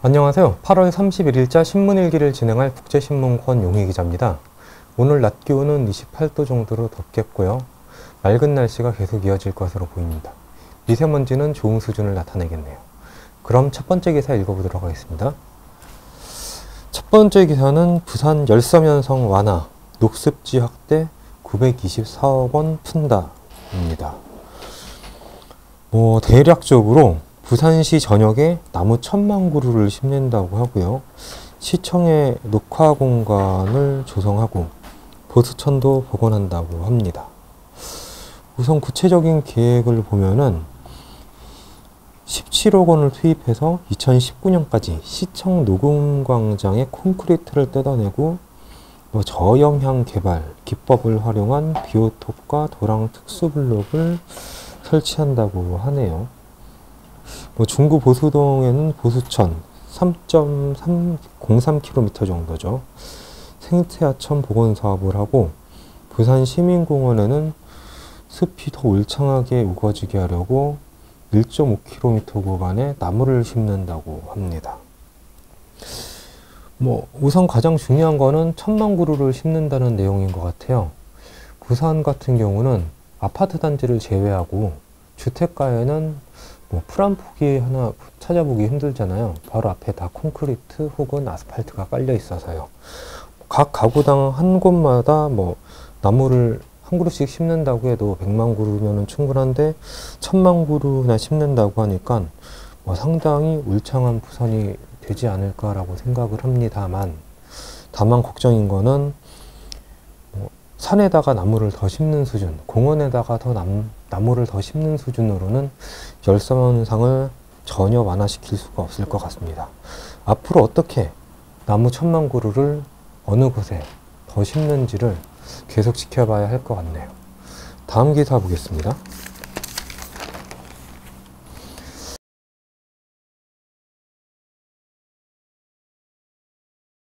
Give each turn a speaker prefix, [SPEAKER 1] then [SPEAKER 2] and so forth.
[SPEAKER 1] 안녕하세요. 8월 31일자 신문일기를 진행할 국제신문 권 용희 기자입니다. 오늘 낮 기온은 28도 정도로 덥겠고요. 맑은 날씨가 계속 이어질 것으로 보입니다. 미세먼지는 좋은 수준을 나타내겠네요. 그럼 첫 번째 기사 읽어보도록 하겠습니다. 첫 번째 기사는 부산 열섬연성 완화, 녹습지 확대 924억 원 푼다입니다. 뭐 대략적으로 부산시 전역에 나무 천만 그루를 심는다고 하고요. 시청에 녹화 공간을 조성하고 보수천도 복원한다고 합니다. 우선 구체적인 계획을 보면은 17억 원을 투입해서 2019년까지 시청 녹음광장에 콘크리트를 뜯어내고 뭐 저영향 개발 기법을 활용한 비오톱과 도랑 특수블록을 설치한다고 하네요. 뭐 중구 보수동에는 보수천 3.303km 정도죠. 생태하천 복원 사업을 하고 부산 시민공원에는 숲이 더 울창하게 우거지게 하려고 1.5km 구간에 나무를 심는다고 합니다. 뭐 우선 가장 중요한 거는 천만 그루를 심는다는 내용인 것 같아요. 부산 같은 경우는 아파트 단지를 제외하고 주택가에는 뭐 풀한 폭이 하나 찾아보기 힘들잖아요. 바로 앞에 다 콘크리트 혹은 아스팔트가 깔려 있어서요. 각 가구당 한 곳마다 뭐 나무를 한 그루씩 심는다고 해도 100만 그루면 충분한데 천만 그루나 심는다고 하니까 뭐 상당히 울창한 부산이 되지 않을까라고 생각을 합니다만 다만 걱정인 거는 뭐 산에다가 나무를 더 심는 수준, 공원에다가 더 남, 나무를 더 심는 수준으로는 열섬현상을 전혀 완화시킬 수가 없을 것 같습니다. 앞으로 어떻게 나무 천만 그루를 어느 곳에 더 심는지를 계속 지켜봐야 할 것 같네요. 다음 기사 보겠습니다.